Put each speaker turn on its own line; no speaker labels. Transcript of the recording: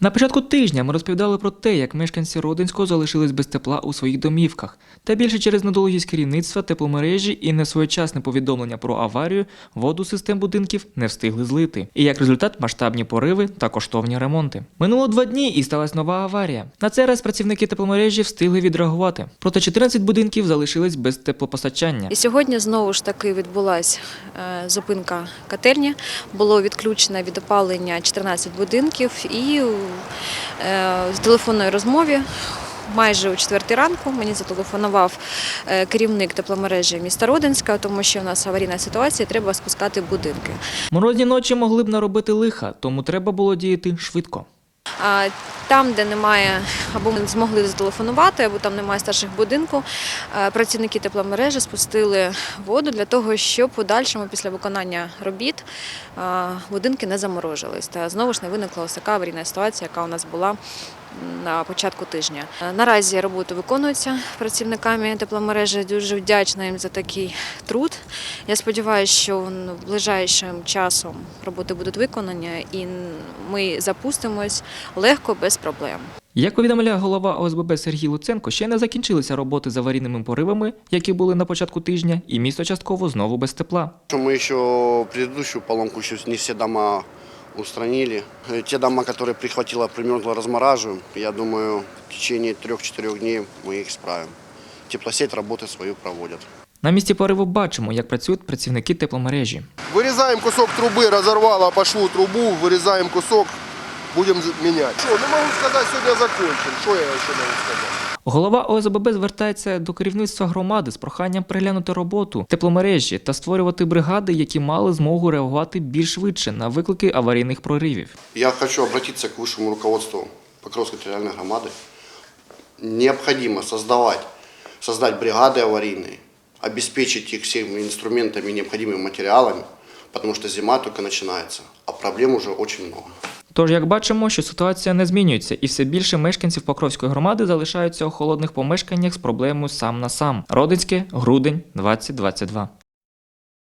На початку тижня ми розповідали про те, як мешканці Родинського залишились без тепла у своїх домівках. Та більше через недолугість керівництва тепломережі і несвоєчасне повідомлення про аварію воду систем будинків не встигли злити. І як результат масштабні пориви та коштовні ремонти. Минуло два дні і сталася нова аварія. На цей раз працівники тепломережі встигли відреагувати. Проте 14 будинків залишились без теплопостачання.
І сьогодні знову ж таки відбулася е, зупинка котельні. Було відключено від опалення 14 будинків і в телефонної розмові. Майже о четвертій ранку мені зателефонував е, керівник тепломережі міста Родинська, тому що в нас аварійна ситуація, треба спускати будинки.
Морозні ночі могли б наробити лиха, тому треба було діяти швидко.
Там, де немає, або ми не змогли зателефонувати, або там немає старших будинку, е, працівники тепломережі спустили воду для того, щоб подальшому після виконання робіт е, будинки не заморожились. Та знову ж не виникла ось така аварійна ситуація, яка у нас була на початку тижня. Наразі роботи виконуються працівниками тепломережі. Дуже вдячна їм за такий труд. Я сподіваюся, що ближайшим часом роботи будуть виконані і ми запустимось легко, без проблем.
Як повідомляє голова ОСББ Сергій Луценко, ще не закінчилися роботи з аварійними поривами, які були на початку тижня, і місто частково знову без тепла.
Что Мы еще предыдущую поломку, еще не все дома устранили. Э, Те дома, которые прихватило, примерзло, размораживаем. Я думаю, в течение трех-четырех дней мы их справим. Теплосеть работы свою проводят.
На місці пориву бачимо, як працюють працівники тепломережі.
Вырезаем кусок трубы, разорвало, пошло трубу, вырезаем кусок, будем менять. Что, ну могу сказать, сегодня закончим. Что я еще могу сказать?
Голова ОСББ звертається до керівництва громади з проханням переглянути роботу тепломережі та створювати бригади, які мали змогу реагувати більш швидше на виклики аварійних проривів.
Я хочу обратиться к высшему руководству Покровской территориальной громады. Необходимо создавать, создать бригады аварийные, обеспечить их всеми инструментами, необходимыми материалами, потому что зима только начинается, а проблем уже очень много.
Тож, як бачимо, що ситуація не змінюється, і все більше мешканців Покровської громади залишаються у холодних помешканнях з проблемою сам на сам. Родинське, грудень, 2022.